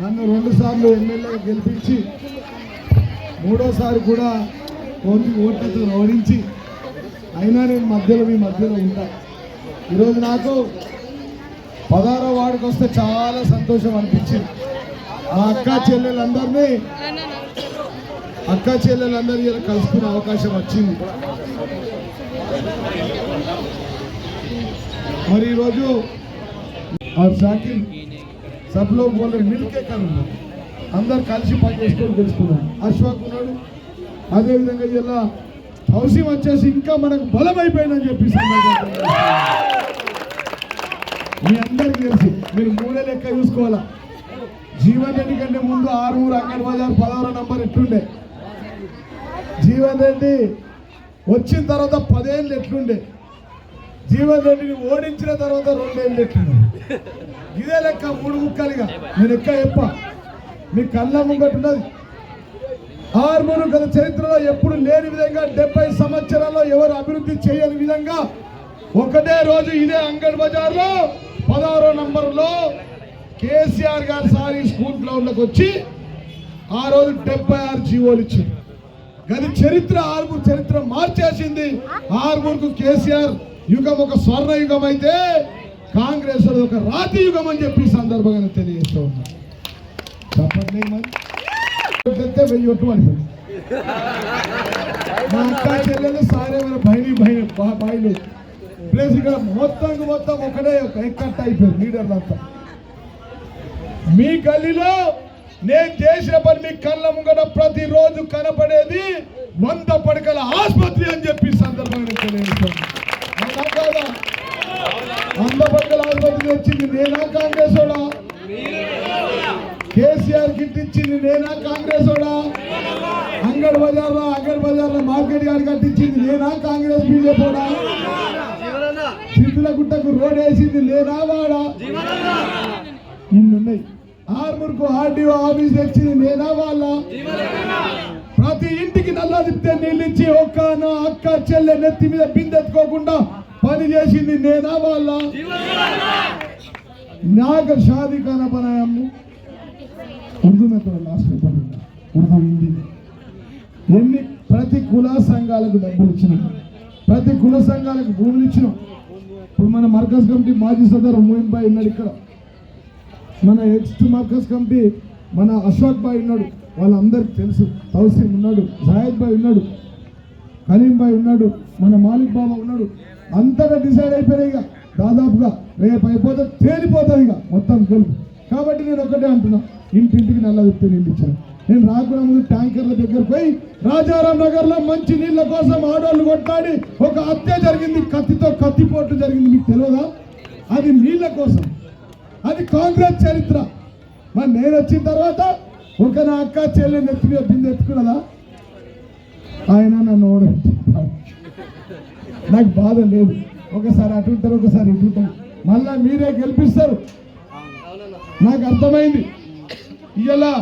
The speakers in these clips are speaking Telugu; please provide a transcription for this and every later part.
నన్ను రెండుసార్లు ఎమ్మెల్యే గెలిపించి మూడోసారి కూడా ఓటు ఓట్లతో ఓడించి అయినా నేను మధ్యలో మీ మధ్యలో ఉంటా. ఈరోజు నాకు పదహారో వాడికి వస్తే చాలా సంతోషం అనిపించింది. మా అక్క చెల్లెలందరినీ అక్క చెల్లెలందరి కలుసుకునే అవకాశం వచ్చింది. మరి ఈరోజు ఆ షాకిల్ సబ్లో మిల్కే కనుంది అందరు కలిసి పనిచేసుకొని తెలుసుకున్నాం అశ్వాక్ ఉన్నాడు. అదేవిధంగా ఇలా హౌసింగ్ వచ్చేసి ఇంకా మనకు బలం అయిపోయిందని చెప్పి మీ అందరికీ తెలుసు మీరు మూడే లెక్క చూసుకోవాలా? జీవన్ రెడ్డి కంటే ముందు ఆరుమూరు అంగన్ బజార్ పదహారు నంబర్ ఎట్లుండే? జీవన్ రెడ్డి వచ్చిన తర్వాత పదేళ్ళు ఎట్లుండే? జీవన్ రెడ్డిని ఓడించిన తర్వాత రెండేళ్ళు ఎట్లుండే? ఇదే లెక్క మూడు ముక్కలుగా. నేను ఎక్క చెప్ప? మీ కళ్ళ ముంగట్టున్నది ఆర్మూరు గత చరిత్రలో ఎప్పుడు లేని విధంగా డెబ్బై సంవత్సరాల్లో ఎవరు అభివృద్ధి చేయని విధంగా ఒకటే రోజు ఇదే అంగడ్ బజార్లో పదహారో నంబర్లో కేసీఆర్ గారు సారి స్కూల్ గ్రౌండ్లోకి వచ్చి ఆ రోజు డెబ్బై ఆరు జీవోలు ఇచ్చింది గది చరిత్ర ఆర్మూర్ చరిత్ర మార్చేసింది. ఆర్మూర్కు కేసీఆర్ యుగం ఒక స్వర్ణ యుగం అయితే కాంగ్రెస్ ఒక రాతి యుగం అని చెప్పి సందర్భంగా తెలియజేస్తూ ఉన్నాను చెప్పండి మరి? వెయ్యి ఒట్టు పడిపోయింది. మా అక్క చెల్లెలు సారే మన బయని బయని బాయిలు. ప్లేస్ ఇక్కడ మొత్తం మొత్తం ఒకటే ఒక ఎక్కట్ అయిపోయింది లీడర్లు అంతా. మీ గల్లీలో నేను చేసిన పని మీ కళ్ళ ముంగట ప్రతిరోజు కనపడేది వంద పడకల ఆసుపత్రి అని చెప్పి సందర్భంగా నేను తెలియజేస్తాను అవునా వంద పడకల ఆసుపత్రి వచ్చింది నేనా కాంగ్రెస్ వాడా కేసీఆర్ కిట్ ఇచ్చింది నేనా కాంగ్రెస్ వాడా అంగడ్ బజార్లో అంగడ్ బజార్లో మార్కెట్ యార్డ్ కట్టించింది నేనా కాంగ్రెస్ బీజేపీ వాడా సిద్ధుల గుట్టకు రోడ్ వేసింది నేనా వాడా? ఇన్నున్నాయి ఆర్మూర్కు ఆర్డీఓ ఆఫీస్ తెచ్చింది నేనా వాళ్ళ? ప్రతి ఇంటికి నల్ల తిప్పితే నీళ్ళు ఇచ్చి ఒక్క నా అక్క చెల్లె నెత్తి మీద బిందెత్తుకోకుండా పని చేసింది నేనా వాళ్ళ? నాకు షాది ఖానా బనాయమ్ము ఉర్దూ లాస్ట్ పేపర్ ఉర్దూ ఉంది ఎన్ని ప్రతి కుల సంఘాలకు డబ్బులు ఇచ్చిన. ప్రతి కుల సంఘాలకు భూములు ఇచ్చిన. ఇప్పుడు మన మర్కజ్ కమిటీ మాజీ సదరు మోహింబాయి ఉన్నాడు ఇక్కడ. మన ఎక్స్ట్ మర్కజ్ కమిటీ మన అశోక్ బాయ్ ఉన్నాడు. వాళ్ళందరికీ తెలుసు. తౌసీమ్ ఉన్నాడు. జాయద్ బాయ్ ఉన్నాడు. కలీం బాయ్ ఉన్నాడు. మన మాలిక్ బాబా ఉన్నాడు. అంతగా డిసైడ్ అయిపోయినాయి ఇక. దాదాపుగా రేపు అయిపోతే తేలిపోతుంది ఇక. మొత్తం గెలుపు. కాబట్టి నేను ఒకటే అంటున్నా ఇంటింటికి నల్ల విప్పి నీళ్ళు ఇచ్చాను నేను రాకుండా ముందు ట్యాంకర్ల దగ్గర పోయి రాజారాం నగర్లో మంచి నీళ్ళ కోసం ఆడవాళ్ళు కొట్టాడి ఒక హత్య జరిగింది కత్తితో కత్తిపోటు జరిగింది మీకు తెలియదా? అది నీళ్ళ కోసం. అది కాంగ్రెస్ చరిత్ర. మరి నేను వచ్చిన తర్వాత ఒక నా అక్క చెల్లెని ఎత్తుకుని మీద బిందె ఎత్తుకున్నదా ఆయన నన్ను ఓడబెట్టి నాకు బాధ లేదు. ఒకసారి అటు ఉంటారు ఒకసారి ఇటు ఉంటారు. మళ్ళా మీరే గెలిపిస్తారు. నాకు అర్థమైంది. ఇలా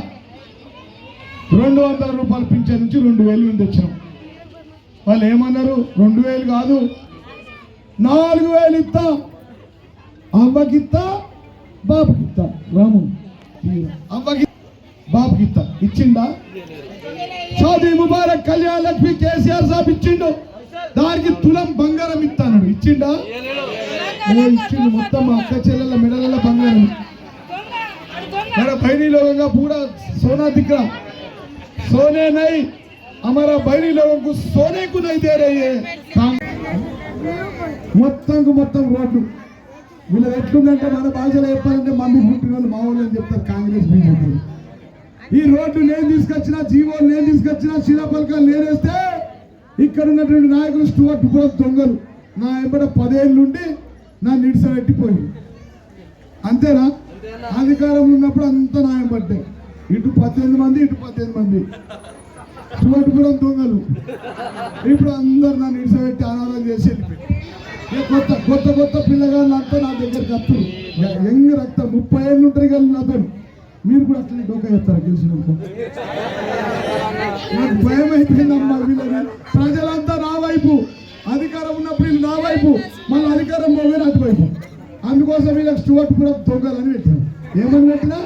రెండు వందల రూపాయలు పింఛన్ నుంచి రెండు వేలు మీద తెచ్చినాం. వాళ్ళు ఏమన్నారు? రెండు వేలు కాదు. నాలుగు వేలు ఇస్తా. అమ్మకి ఇస్తా బాబుకి ఇస్తా రాము అమ్మకి బాబుకి ఇస్తా ఇచ్చిండా షాదీ ముబారక్ కళ్యాణ్ లక్ష్మి కేసీఆర్ సాబ్ ఇచ్చిండు. దానికి తులం బంగారం ఇస్తాను ఇచ్చిండా ఏ ఇచ్చిండు మొత్తం మా అక్క చెల్లెల మెడల బంగారం मेरा बहनी लोगों का पूरा सोना दिख रहा सोने नहीं हमारा बहनी लोगों को सोने को नहीं दे रही है काम మొత్తం మొత్తం రోడ్డు వీళ్ళు ఎట్లుందంటే మన భాషలో చెప్పాలంటే మమ్మీ పుట్టిన వాళ్ళు మా వాళ్ళు అని చెప్తారు కాంగ్రెస్ బీజేపీ ఈ రోడ్డు నేను తీసుకొచ్చిన జీవోలు నేను తీసుకొచ్చిన శిలాపలకాలు నేనేస్తే ఇక్కడ ఉన్నటువంటి నాయకులు స్టూవర్ట్ బోస్ దొంగలు. నా ఎంబడ పదేళ్ళు ఉండి నా నిడిస పెట్టిపోయి అంతేనా? అధికారంలో ఉన్నప్పుడు అంతా న్యాయం పడ్డాయి. ఇటు పద్దెనిమిది మంది ఇటు పద్దెనిమిది మంది. చూడపురం దొంగలు. ఇప్పుడు అందరు నన్ను పెట్టి ఆనందం చేసి ఇక కొత్త కొత్త కొత్త పిల్లగాళ్ళు అంతా నా దగ్గరికి వస్తారు. యంగ్ రక్తం ముప్పై ఏళ్ళు ఉంటారు కానీ నాతో మీరు కూడా అట్లనే డోకా చెప్తారా గెలిచినాక? నాకు భయం అయిపోయిందమ్మా వీళ్ళని ప్రజలంతా నా వైపు. అధికారం ఉన్నప్పుడు వీళ్ళు నా వైపు. మళ్ళీ అధికారం పోవే అటువైపు అందుకోసం వీళ్ళకి స్టూవర్ట్ కూడా దొంగలని పెట్టాను. ఏమని పెట్టినా?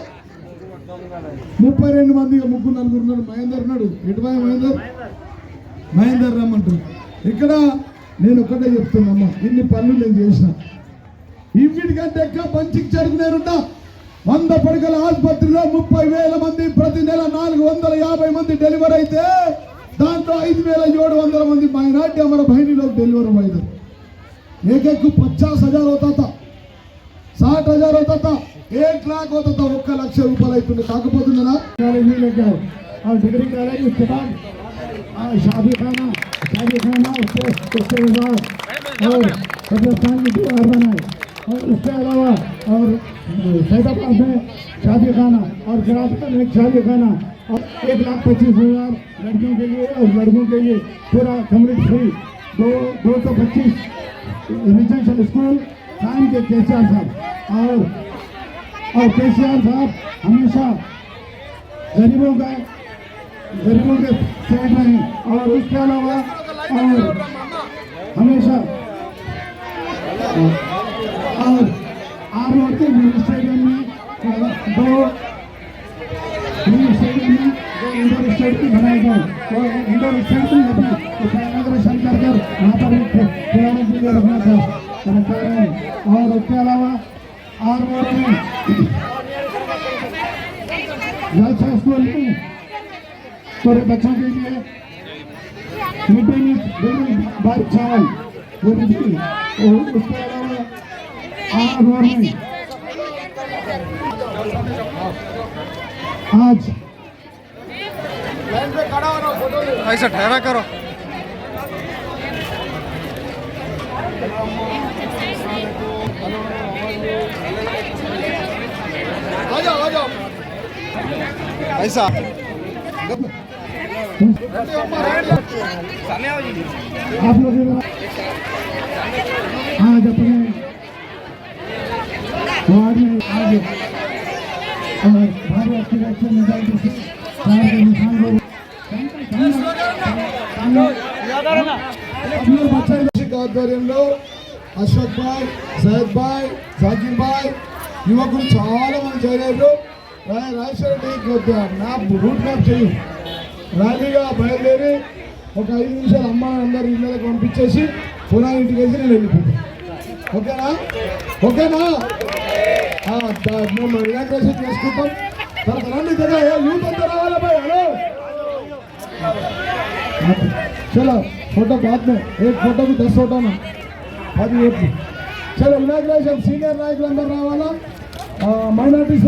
ముప్పై రెండు మంది ముగ్గురు నలుగురు ఉన్నాడు. మహేందర్ ఉన్నాడు. ఎటువై మహేందర్? మహేందర్ రమ్మంటారు ఇక్కడ నేను ఒక్కటే చెప్తున్నామ్మా ఇన్ని పనులు నేను చేసిన. ఇన్నిటికంటే ఎక్కువ పంచికి చెడుకు వంద పడకల ఆసుపత్రిలో ముప్పై వేల మంది ప్రతి నెల నాలుగు వందల యాభై మంది డెలివరీ అయితే దాంట్లో ఐదు వేల ఏడు వందల మంది మైనార్టీ అమర బహిణీలో డెలివరీ అయ్యారు एक एक को पचास हजार होता था साठ हजार होता था एक लाख होता था ఒక్క లక్ష రూపాయలు అవుతుంది కాకపోతుందా कॉलेज में लेके आओ और डिग्री कॉलेज उसके बाद और शादी खाना शादी खाना اور اس کے علاوہ اور سید آباد میں شادی خانہ اور گراجپور میں شادی خانہ اور ایک لاکھ پچیس ہزار لڑکیوں کے لیے اور لڑکوں کے لیے پورا کمرٹ فری دو دو سو پچیس ریجنشن اسکول قائم کے کے سی آر صاحب اور اور کے سی آر صاحب ہمیشہ غریبوں کا غریبوں کے ساتھ میں ہیں اور اس کے علاوہ اور ہمیشہ شروع ہوتے ہوئے اسٹیڈیم میں دو اور اس کے علاوہ آر روڈ میں گرلس اسکول میں تھوڑے بچوں کے لیے مڈ ڈے میل بارش چاول وہ بھی اس کے علاوہ भी दी और उसके अलावा आर रोड में आज ऐसा ठहरा करो आ जाओ आ जाओ ऐसा आप लोग ये आज अपने वार्ड में आज और भारी अच्छी अच्छे निकाल के चार के निशान को अपने बच्चे కౌశిక్ ఆధ్వర్యంలో అశోక్ భాయ్ సయద్ భాయ్ జాకిర్ భాయ్ యువకులు చాలా మంది చేరారు రా- రాజేశ్వర రెడ్డి కొద్దిగా మ్యాప్ రూట్ మ్యాప్ చేయి ర్యాలీగా బయలుదేరి ఒక ఐదు నిమిషాలు అమ్మ అందరు ఇళ్ళకి పంపించేసి పునః ఇంటికి వేసి నేను వెళ్ళిపోతాను ఓకేనా ఓకేనా چل چھوٹا ایک فوٹو دس فٹ میں سیلا مینارٹی